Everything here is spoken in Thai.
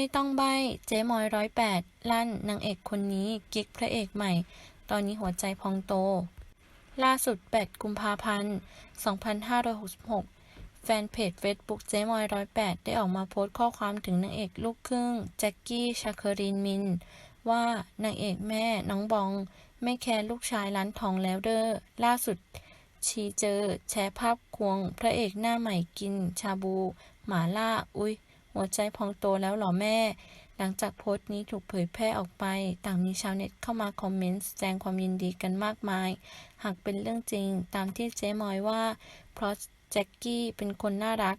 ไม่ต้องใบ้เจ๊มอยร้อยแปดลั่นนางเอกคนนี้กิ๊กพระเอกใหม่ ตอนนี้หัวใจพองโต ล่าสุด 8 กุมภาพันธ์ 2566 แฟนเพจ Facebook เจ๊มอยร้อยแปดได้ออกมาโพสต์ข้อความถึงนางเอกลูกครึ่ง แจ็คกี้ ชาคอรีนมิน ว่านางเอกแม่น้องบอง ไม่แคร์ลูกชายร้านทองแล้วเด้อล่าสุดชีเจอ แชร์ภาพควง พระเอกหน้าใหม่กิน ชาบู หมาล่า อุ๊ย หัวใจพองโตแล้วหรอแม่ หลังจากโพสต์นี้ถูกเผยแพร่ออกไป ต่างมีชาวเน็ตเข้ามาคอมเมนต์แสดงความยินดีกันมากมาย หากเป็นเรื่องจริง ตามที่เจ๊มอยว่า เพราะแจ็คกี้เป็นคนน่ารัก